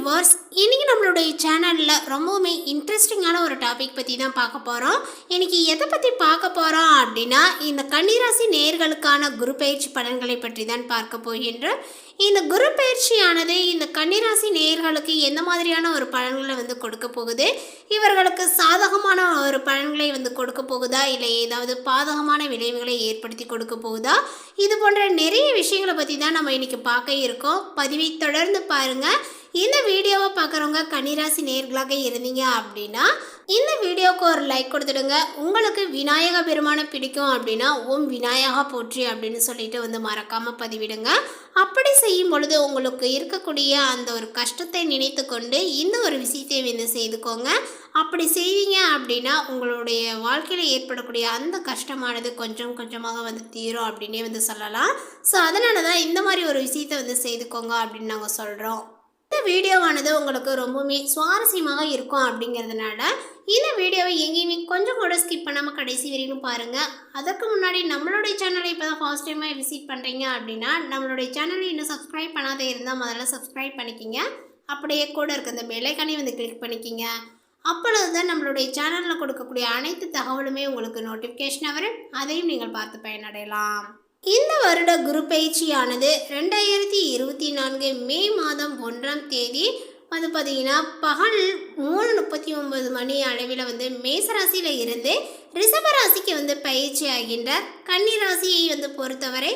Viewers இன்றைக்கி நம்மளுடைய சேனலில் ரொம்பவுமே இன்ட்ரெஸ்டிங்கான ஒரு டாபிக் பற்றி தான் பார்க்க போகிறோம் இன்றைக்கி எதை பற்றி பார்க்க போகிறோம் அப்படின்னா இந்த கன்னிராசி நேர்களுக்கான குரு பயிற்சி பலன்களை பற்றி தான் பார்க்க போகின்றோம். இந்த குரு பயிற்சியானது இந்த கன்னிராசி நேயர்களுக்கு எந்த மாதிரியான ஒரு பலன்களை வந்து கொடுக்க போகுது? இவர்களுக்கு சாதகமான ஒரு பலன்களை வந்து கொடுக்க போகுதா? இல்லை ஏதாவது பாதகமான விளைவுகளை ஏற்படுத்தி கொடுக்க போகுதா? இது போன்ற நிறைய விஷயங்களை பற்றி தான் நம்ம இன்றைக்கி பார்க்க இருக்கோம். பதிவை தொடர்ந்து பாருங்கள் இந்த வீடியோவை பார்க்குறவங்க கன்னிராசி நேர்களாக இருந்தீங்க அப்படின்னா இந்த வீடியோவுக்கு ஒரு லைக் கொடுத்துடுங்க. உங்களுக்கு விநாயக பெருமானை பிடிக்கும் அப்படின்னா ஓம் விநாயகா போற்றி அப்படின்னு சொல்லிட்டு வந்து மறக்காமல் பதிவிடுங்க. அப்படி செய்யும் பொழுது உங்களுக்கு இருக்கக்கூடிய அந்த ஒரு கஷ்டத்தை நினைத்து கொண்டு இந்த ஒரு விஷயத்தை வந்து செய்துக்கோங்க. அப்படி செய்வீங்க அப்படின்னா உங்களுடைய வாழ்க்கையில் ஏற்படக்கூடிய அந்த கஷ்டமானது கொஞ்சம் கொஞ்சமாக வந்து தீரும் அப்படின்னே வந்து சொல்லலாம். ஸோ அதனால தான் இந்த மாதிரி ஒரு விஷயத்தை வந்து செய்துக்கோங்க அப்படின்னு நாங்கள் சொல்கிறோம் வீடியோவானது உங்களுக்கு ரொம்பவுமே சுவாரஸ்யமாக இருக்கும் அப்படிங்கிறதுனால இந்த வீடியோவை எங்கேயுமே கொஞ்சம் கூட ஸ்கிப் பண்ணாமல் கடைசி வரைக்கும் பாருங்கள் அதற்கு முன்னாடி நம்மளுடைய சேனலை இப்போ தான் ஃபர்ஸ்ட் டைமாக விசிட் பண்ணுறீங்க அப்படின்னா நம்மளுடைய சேனலை இன்னும் சப்ஸ்கிரைப் பண்ணாத இருந்தால் முதல்ல சப்ஸ்கிரைப் பண்ணிக்கிங்க. அப்படியே கூட இருக்க இந்த பெல்லைக்கானே வந்து கிளிக் பண்ணிக்கிங்க. அப்பொழுது தான் நம்மளுடைய சேனலில் கொடுக்கக்கூடிய அனைத்து தகவலுமே உங்களுக்கு நோட்டிஃபிகேஷனாக வரும். அதையும் நீங்கள் பார்த்து பயனடையலாம். இந்த வருட குரு பயிற்சியானது ரெண்டாயிரத்தி இருபத்தி நான்கு மே மாதம் ஒன்றாம் தேதி அது பார்த்தீங்கன்னா பகல் மூணு முப்பத்தி ஒன்பது மணி அளவில் வந்து மேசராசியில் இருந்து ரிஷபராசிக்கு வந்து பயிற்சி ஆகின்றார். கன்னி ராசியை வந்து பொறுத்தவரை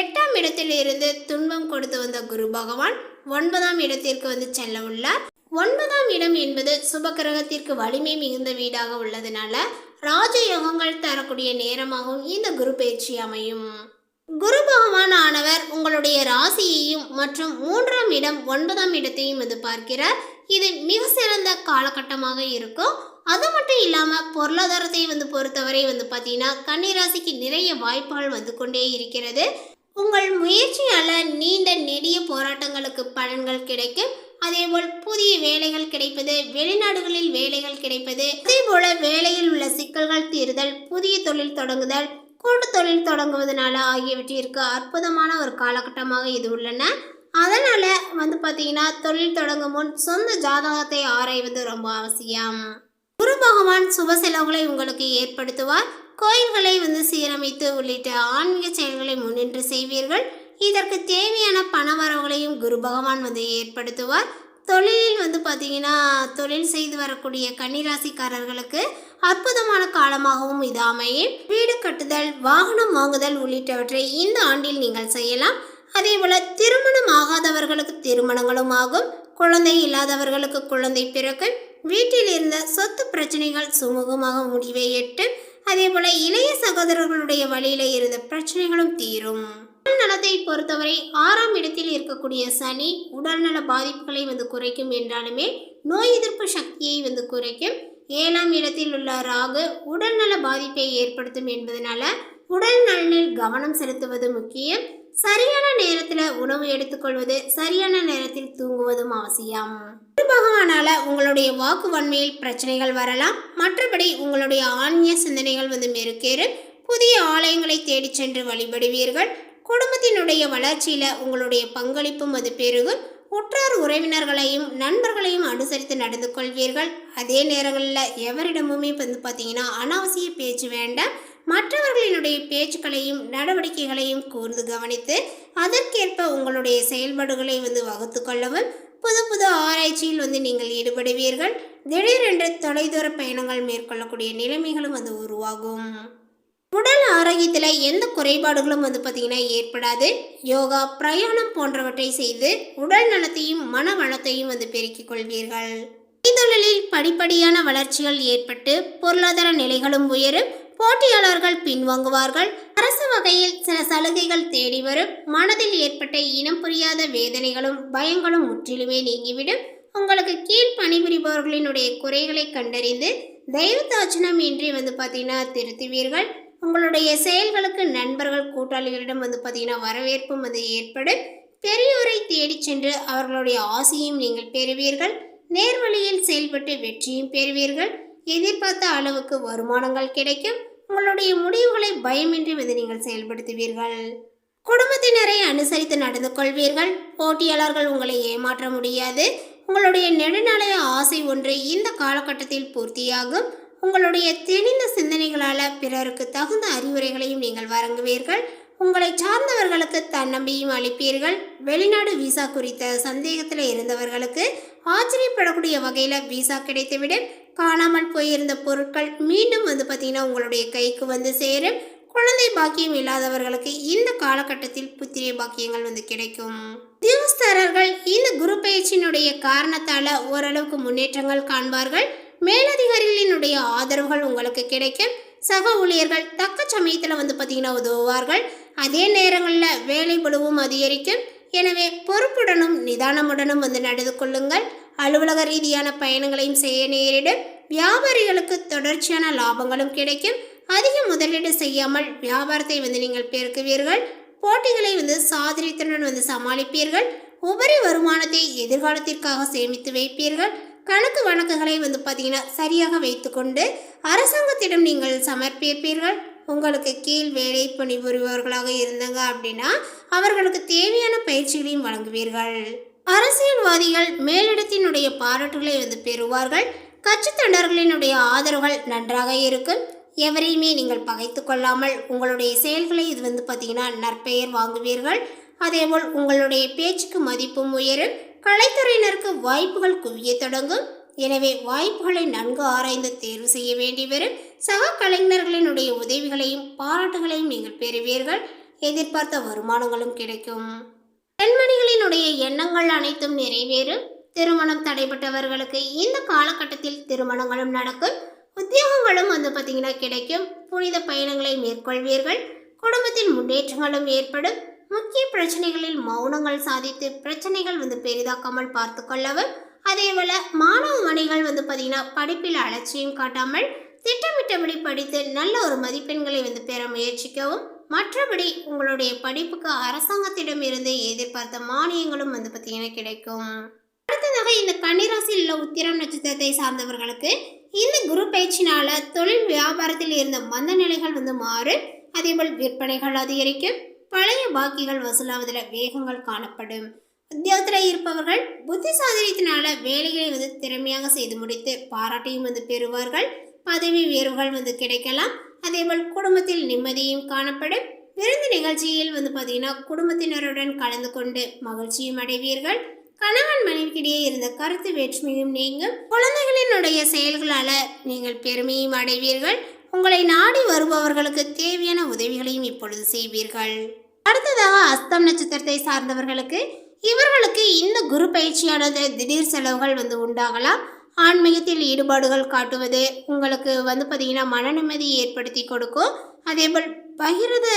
எட்டாம் இடத்தில் இருந்து துன்பம் கொடுத்து வந்த குரு பகவான் ஒன்பதாம் இடத்திற்கு வந்து செல்ல உள்ளார். ஒன்பதாம் இடம் என்பது சுபகிரகத்திற்கு வலிமை மிகுந்த வீடாக உள்ளதுனால ராஜயோகங்கள் தரக்கூடிய நேரமாகவும் இந்த குரு பயிற்சி அமையும். குரு பகவான் ஆனவர் உங்களுடைய ராசியையும் மற்றும் மூன்றாம் இடம் ஒன்பதாம் இடத்தையும் வந்து பார்க்கிறார் இது மிக சிறந்த காலகட்டமாக இருக்கும். அது மட்டும் இல்லாமல் பொருளாதாரத்தை வந்து பொறுத்தவரை வந்து பார்த்தீங்கன்னா கன்னிராசிக்கு நிறைய வாய்ப்புகள் வந்து கொண்டே இருக்கிறது. உங்கள் முயற்சியால் நீண்ட நெடிய போராட்டங்களுக்கு பலன்கள் கிடைக்கும். அதேபோல் புதிய வேலைகள் கிடைப்பது வெளிநாடுகளில் வேலைகள் கிடைப்பது அதேபோல வேலையில் உள்ள சிக்கல்கள் தீர்தல் புதிய தொழில் தொடங்குதல் கூட்டு தொழில் தொடங்குவதனால ஆகியவற்றிற்கு அற்புதமான ஒரு காலகட்டமாக இது உள்ளன. அதனால் வந்து பார்த்தீங்கன்னா தொழில் தொடங்கும் முன் சொந்த ஜாதகத்தை ஆராய்வது ரொம்ப அவசியம். குரு பகவான் சுப செலவுகளை உங்களுக்கு ஏற்படுத்துவார். கோயில்களை வந்து சீரமைத்து உள்ளிட்ட ஆன்மீக செயல்களை முன்னின்று செய்வீர்கள். இதற்கு தேவையான பண வரவுகளையும் குரு பகவான் வந்து ஏற்படுத்துவார். தொழிலில் வந்து பார்த்தீங்கன்னா தொழில் செய்து வரக்கூடிய கன்னிராசிக்காரர்களுக்கு அற்புதமான காலமாகவும் இது அமையும். வீடு கட்டுதல் வாகனம் வாங்குதல் உள்ளிட்டவற்றை இந்த ஆண்டில் நீங்கள் செய்யலாம். அதே போல திருமணம் ஆகாதவர்களுக்கு திருமணங்களும் ஆகும். குழந்தை இல்லாதவர்களுக்கு குழந்தை பிறக்கும். வீட்டில் இருந்த சொத்து பிரச்சனைகள் சுமூகமாக முடிவை எட்டும். அதே போல இளைய சகோதரர்களுடைய வழியில இருந்த பிரச்சனைகளும் தீரும். உடல் நலத்தை பொறுத்தவரை ஆறாம் இடத்தில் இருக்கக்கூடிய சனி உடல்நல பாதிப்புகளை வந்து குறைக்கும் என்றாலுமே நோய் எதிர்ப்பு சக்தியை வந்து குறைக்கும். ஏழாம் இடத்தில் உள்ள ராகு உடல்நல பாதிப்பை ஏற்படுத்தும் என்பதனால உடல் நலனில் கவனம் செலுத்துவது முக்கியம். சரியான நேரத்தில் உணவு எடுத்துக்கொள்வது சரியான நேரத்தில் தூங்குவதும் அவசியம். பகவானால உங்களுடைய வாக்கு வன்மையில் பிரச்சனைகள் வரலாம். மற்றபடி உங்களுடைய ஆன்மீக சிந்தனைகள் வந்து மெருக்கேறும் புதிய ஆலயங்களை தேடிச் சென்று வழிபடுவீர்கள். குடும்பத்தினுடைய வளர்ச்சியில் உங்களுடைய பங்களிப்பும் அது பெருகும். உற்றார் உறவினர்களையும் நண்பர்களையும் அனுசரித்து நடந்து கொள்வீர்கள். அதே நேரங்களில் எவரிடமுமே வந்து பார்த்தீங்கன்னா அனாவசிய பேச்சு வேண்டாம். மற்றவர்களினுடைய பேச்சுக்களையும் நடவடிக்கைகளையும் கூர்ந்து கவனித்து அதற்கேற்ப உங்களுடைய செயல்பாடுகளை வந்து வகுத்து கொள்ளவும். புது புது ஆராய்ச்சியில் வந்து நீங்கள் ஈடுபடுவீர்கள். திடீரென்று தொலைதூர பயணங்கள் மேற்கொள்ளக்கூடிய நிலைமைகளும் வந்து உருவாகும். ஆரோக்கியத்தில் எந்த குறைபாடுகளும் வந்து பார்த்திங்கன்னா ஏற்படாது. யோகா பிரயாணம் போன்றவற்றை செய்து உடல் நலத்தையும் மன வளத்தையும் வந்து பெருக்கிக் கொள்வீர்கள். தொழிலில் படிப்படியான வளர்ச்சிகள் ஏற்பட்டு பொருளாதார நிலைகளும் உயரும். போட்டியாளர்கள் பின்வாங்குவார்கள். அரசு வகையில் சில சலுகைகள் தேடி வரும். மனதில் ஏற்பட்ட இனம் புரியாத வேதனைகளும் பயங்களும் முற்றிலுமே நீங்கிவிடும். உங்களுக்கு கீழ் பணிபுரிபவர்களினுடைய குறைகளை கண்டறிந்து தெய்வ தாட்சணம் இன்றி வந்து பார்த்தீங்கன்னா திருத்துவீர்கள். உங்களுடைய செயல்களுக்கு நண்பர்கள் கூட்டாளிகளிடம் வந்து பார்த்தீங்கன்னா வரவேற்பும் வந்து ஏற்படும். பெரியோரை தேடி சென்று அவர்களுடைய ஆசையும் நீங்கள் பெறுவீர்கள். நேர்வழியில் செயல்பட்டு வெற்றியும் பெறுவீர்கள். எதிர்பார்த்த அளவுக்கு வருமானங்கள் கிடைக்கும். உங்களுடைய முடிவுகளை பயமின்றி வந்து நீங்கள் செயல்படுத்துவீர்கள். குடும்பத்தினரை அனுசரித்து நடந்து கொள்வீர்கள். போட்டியாளர்கள் உங்களை ஏமாற்ற முடியாது. உங்களுடைய நெடுநாளைய ஆசை ஒன்று இந்த காலகட்டத்தில் பூர்த்தியாகும். உங்களுடைய தெளிந்த சிந்தனைகளால் பிறருக்கு தகுந்த அறிவுரைகளையும் நீங்கள் வழங்குவீர்கள். உங்களை சார்ந்தவர்களுக்கு தன்னம்பியும் அளிப்பீர்கள். வெளிநாடு விசா குறித்த சந்தேகத்தில் இருந்தவர்களுக்கு ஆச்சரியப்படக்கூடிய வகையில் விசா கிடைத்துவிடும். காணாமல் போயிருந்த பொருட்கள் மீண்டும் வந்து பார்த்தீங்கன்னா உங்களுடைய கைக்கு வந்து சேரும். குழந்தை பாக்கியம் இல்லாதவர்களுக்கு இந்த காலகட்டத்தில் புத்திரிய பாக்கியங்கள் வந்து கிடைக்கும். உத்தியோகஸ்தரர்கள் இந்த குரு பயிற்சியினுடைய காரணத்தால் ஓரளவுக்கு முன்னேற்றங்கள் காண்பார்கள். மேலதிகாரிகளினுடைய ஆதரவுகள் உங்களுக்கு கிடைக்கும். சக ஊழியர்கள் தக்க சமயத்தில் வந்து பார்த்தீங்கன்னா உதவுவார்கள். அதே நேரங்களில் வேலை பழுவும் அதிகரிக்கும். எனவே பொறுப்புடனும் நிதானமுடனும் வந்து நடந்து கொள்ளுங்கள். அலுவலக ரீதியான பயணங்களையும் செய்ய நேரிடும். வியாபாரிகளுக்கு தொடர்ச்சியான லாபங்களும் கிடைக்கும். அதிக முதலீடு செய்யாமல் வியாபாரத்தை வந்து நீங்கள் பெருக்குவீர்கள். போட்டிகளை வந்து சாதனைத்துடன் வந்து சமாளிப்பீர்கள். உபரி வருமானத்தை எதிர்காலத்திற்காக சேமித்து வைப்பீர்கள். கணக்கு வழக்குகளை வந்து பார்த்தீங்கன்னா சரியாக வைத்துக்கொண்டு அரசாங்கத்திடம் நீங்கள் சமர்ப்பிப்பீர்கள். உங்களுக்கு கீழ் வேலை பணிபுரிபவர்களாக இருந்தாங்க அப்படின்னா அவர்களுக்கு தேவையான பயிற்சிகளையும் வழங்குவீர்கள். அரசியல்வாதிகள் மேலிடத்தினுடைய பாராட்டுகளை வந்து பெறுவார்கள். கட்சி தொண்டர்களினுடைய ஆதரவுகள் நன்றாக இருக்கும். எவரையுமே நீங்கள் பகைத்து கொள்ளாமல் உங்களுடைய செயல்களை இது வந்து பார்த்தீங்கன்னா நற்பெயர் வாங்குவீர்கள். அதேபோல் உங்களுடைய பேச்சுக்கு மதிப்பும் உயரும். கலைத்துறையினருக்கு வாய்ப்புகள் குவிய தொடங்கும். எனவே வாய்ப்புகளை நன்கு ஆராய்ந்து தேர்வு செய்ய வேண்டி வரும் சக கலைஞர்களினுடைய உதவிகளையும் பாராட்டுகளையும் நீங்கள் பெறுவீர்கள். எதிர்பார்த்த வருமானங்களும் கிடைக்கும். பெண்மணிகளினுடைய எண்ணங்கள் அனைத்தும் நிறைவேறும். திருமணம் தடைபட்டவர்களுக்கு இந்த காலகட்டத்தில் திருமணங்களும் நடக்கும். உத்தியோகங்களும் வந்து பார்த்தீங்கன்னா கிடைக்கும். புனித பயணங்களை மேற்கொள்வீர்கள். குடும்பத்தில் முன்னேற்றங்களும் ஏற்படும். முக்கிய பிரச்சனைகளில் மௌனங்கள் சாதித்து பிரச்சனைகள் வந்து பெரிதாக்காமல் பார்த்து கொள்ளவும் அதேபோல மாணவ மணிகள் வந்து பார்த்தீங்கன்னா படிப்பில் அலட்சியம் காட்டாமல் திட்டமிட்டபடி படித்து நல்ல ஒரு மதிப்பெண்களை வந்து பெற முயற்சிக்கவும் மற்றபடி உங்களுடைய படிப்புக்கு அரசாங்கத்திடம் இருந்து எதிர்பார்த்த மானியங்களும் வந்து பார்த்தீங்கன்னா கிடைக்கும். அடுத்ததாக இந்த கன்னிராசியில் உள்ள உத்திரம் நட்சத்திரத்தை சார்ந்தவர்களுக்கு இந்த குரு பயிற்சினால தொழில் வியாபாரத்தில் இருந்த மந்த நிலைகள் வந்து மாறும் அதேபோல் விற்பனைகள் அதிகரிக்கும் பழைய பாக்கிகள் வசூலாவதில் வேகங்கள் காணப்படும். உத்தியோகத்தில் இருப்பவர்கள் புத்தி சாதனத்தினால வேலைகளை வந்து திறமையாக செய்து முடித்து பாராட்டையும் வந்து பெறுவார்கள். பதவி உயர்வுகள் வந்து கிடைக்கலாம். அதேபோல் குடும்பத்தில் நிம்மதியும் காணப்படும். விருந்து நிகழ்ச்சியில் வந்து பார்த்தீங்கன்னா குடும்பத்தினருடன் கலந்து கொண்டு மகிழ்ச்சியும் அடைவீர்கள். கணவன் மனைவிக்கிடையே இருந்த கருத்து வேற்றுமையும் நீங்கும். குழந்தைகளினுடைய செயல்களால் நீங்கள் பெருமையும் அடைவீர்கள். உங்களை நாடி வருபவர்களுக்கு தேவையான உதவிகளையும் இப்பொழுது செய்வீர்கள். அடுத்ததாக அஸ்தம் நட்சத்திரத்தை சார்ந்தவர்களுக்கு இவர்களுக்கு இந்த குரு பயிற்சியானது திடீர் செலவுகள் வந்து உண்டாகலாம். ஆன்மீகத்தில் ஈடுபாடுகள் காட்டுவது உங்களுக்கு வந்து பார்த்தீங்கன்னா மன நிம்மதி ஏற்படுத்தி கொடுக்கும். அதேபோல் பகிரத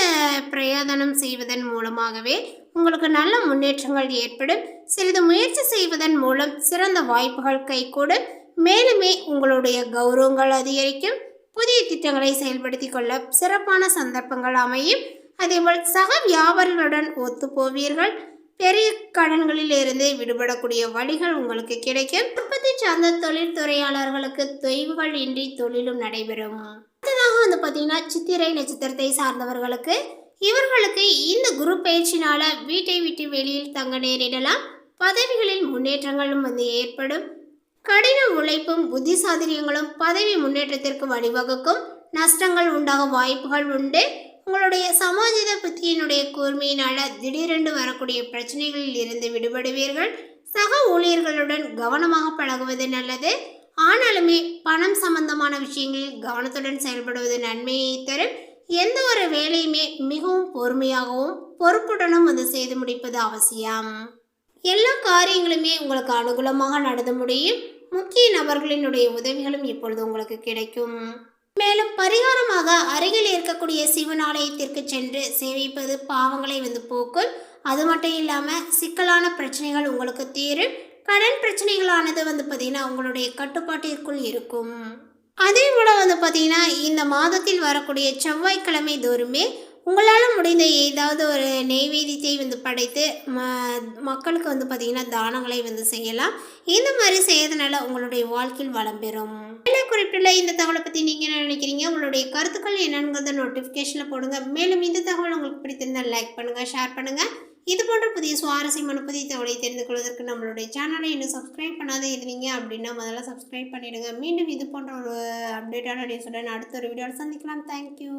பிரயோதனம் செய்வதன் மூலமாகவே உங்களுக்கு நல்ல முன்னேற்றங்கள் ஏற்படும். சிறிது முயற்சி செய்வதன் மூலம் சிறந்த வாய்ப்புகள் கைகூடும். மேலுமே உங்களுடைய கௌரவங்கள் அதிகரிக்கும். புதிய திட்டங்களை செயல்படுத்தி கொள்ள சிறப்பான சந்தர்ப்பங்கள் அமையும். அதேபோல் சக வியாபாரிகளுடன் ஒத்து போவீர்கள். பெரிய கடன்களில் இருந்து விடுபடக்கூடிய வழிகள் உங்களுக்கு கிடைக்கும். உற்பத்தி சார்ந்த தொழில்துறையாளர்களுக்கு தொய்வுகள் இன்றி தொழிலும் நடைபெறும். அடுத்ததாக வந்து பார்த்தீங்கன்னா சித்திரை நட்சத்திரத்தை சார்ந்தவர்களுக்கு இவர்களுக்கு இந்த குரு பயிற்சினால வீட்டை விட்டு வெளியில் தங்க நேரிடலாம். பதவிகளில் முன்னேற்றங்களும் வந்து ஏற்படும். கடின உழைப்பும் புத்திசாதிரியங்களும் பதவி முன்னேற்றத்திற்கு வழிவகுக்கும் நஷ்டங்கள் உண்டாக வாய்ப்புகள் உண்டு. உங்களுடைய சமாஜித புத்தியினுடைய கூர்மையினால திடீரென்று வரக்கூடிய பிரச்சனைகளில் இருந்து விடுபடுவீர்கள். சக ஊழியர்களுடன் கவனமாக பழகுவது நல்லது. ஆனாலுமே பணம் சம்பந்தமான விஷயங்களில் கவனத்துடன் செயல்படுவது நன்மையை தரும். எந்த ஒரு வேலையுமே மிகவும் பொறுமையாகவும் பொறுப்புடனும் வந்து செய்து முடிப்பது அவசியம். எல்லா காரியங்களுமே உங்களுக்கு அனுகூலமாக நடந்து முடியும். முக்கிய நபர்களினுடைய உதவிகளும் இப்பொழுது உங்களுக்கு கிடைக்கும். மேலும் பரிகாரமாக அருகில் இருக்கக்கூடிய சிவன் ஆலயத்திற்கு சென்று சேவிப்பது பாவங்களை வந்து போக்கும். அது மட்டும் இல்லாமல் சிக்கலான பிரச்சனைகள் உங்களுக்கு தீரும். கடன் பிரச்சனைகளானது வந்து பார்த்திங்கன்னா உங்களுடைய கட்டுப்பாட்டிற்குள் இருக்கும். அதே போல் வந்து பார்த்தீங்கன்னா இந்த மாதத்தில் வரக்கூடிய செவ்வாய்க்கிழமை தோறுமே உங்களால் முடிந்த ஏதாவது ஒரு நெய்வேதியத்தை வந்து படைத்து ம மக்களுக்கு வந்து பார்த்திங்கன்னா தானங்களை வந்து செய்யலாம். இந்த மாதிரி செய்யறதுனால உங்களுடைய வாழ்க்கையில் வளம் பெறும். மேலே குறிப்பிட்டுள்ள இந்த தகவலை பற்றி நீங்கள் என்ன நினைக்கிறீங்க? உங்களுடைய கருத்துக்கள் என்னங்கிறத நோட்டிஃபிகேஷனில் போடுங்க. மேலும் இந்த தகவல் உங்களுக்கு பிடித்திருந்தால் லைக் பண்ணுங்கள் ஷேர் பண்ணுங்கள் இது போன்ற புதிய சுவாரஸ்யமான புதிய தகவலை தெரிந்து கொள்வதற்கு நம்மளுடைய சேனலை இன்னும் சப்ஸ்கிரைப் பண்ணாத இருந்தீங்க அப்படின்னா முதல்ல சப்ஸ்கிரைப் பண்ணிவிடுங்க மீண்டும் இது போன்ற ஒரு அப்டேட்டான நியூஸுடன் அடுத்த ஒரு வீடியோவில் சந்திக்கலாம். தேங்க்யூ